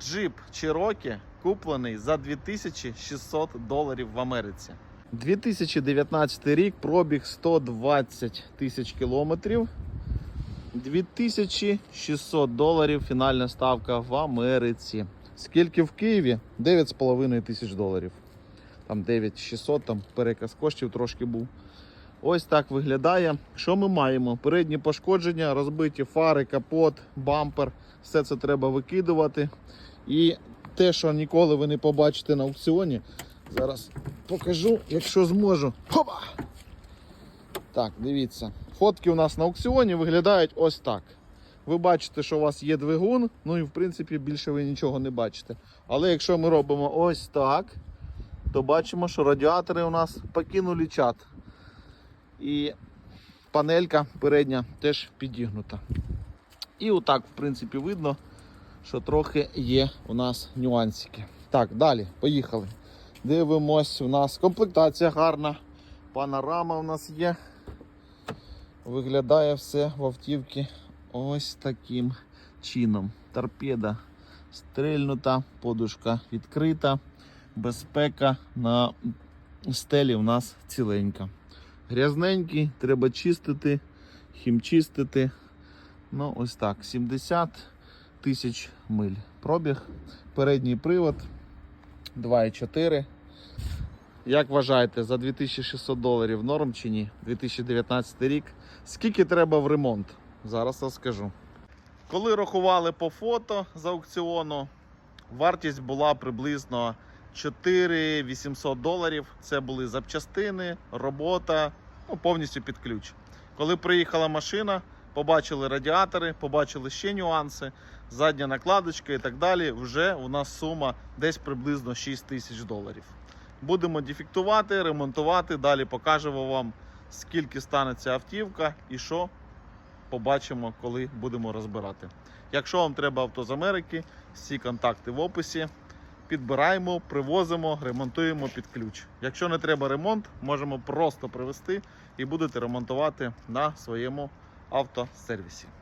Джип Cherokee куплений за 2600 доларів в Америці. 2019 рік, пробіг 120 тисяч кілометрів. 2600 доларів фінальна ставка в Америці. Скільки в Києві? 9,5 тисяч доларів. Там 9600, там переказ коштів трошки був. Ось так виглядає. Що ми маємо? Передні пошкодження, розбиті фари, капот, бампер. Все це треба викидувати. І те, що ніколи ви не побачите на аукціоні, зараз покажу, якщо зможу. Хопа! Так, дивіться. Фотки у нас на аукціоні виглядають ось так. Ви бачите, що у вас є двигун, ну і в принципі більше ви нічого не бачите. Але якщо ми робимо ось так, то бачимо, що радіатори у нас покинули чат. І панелька передня теж підігнута. І отак, в принципі, видно, що трохи є у нас нюансики. Так, далі, поїхали. Дивимось, у нас комплектація гарна, панорама у нас є. Виглядає все в автівці ось таким чином. Торпеда стрельнута, подушка відкрита, безпека на стелі у нас ціленька. Грязненький, треба чистити, хімчистити. Ну, ось так, 70 тисяч миль. Пробіг, передній привод 2,4. Як вважаєте, за 2600 доларів норм чи ні? 2019 рік. Скільки треба в ремонт? Зараз розкажу. Коли рахували по фото з аукціону, вартість була приблизно 4 800 доларів. Це були запчастини, робота, ну, повністю під ключ. Коли приїхала машина, побачили радіатори, побачили ще нюанси, задня накладочка і так далі. Вже у нас сума десь приблизно 6 тисяч доларів. Будемо дефектувати, ремонтувати. Далі покажемо вам, скільки стане ця автівка і що побачимо, коли будемо розбирати. Якщо вам треба авто з Америки, всі контакти в описі. Підбираємо, привозимо, ремонтуємо під ключ. Якщо не треба ремонт, можемо просто привезти і будете ремонтувати на своєму автосервісі.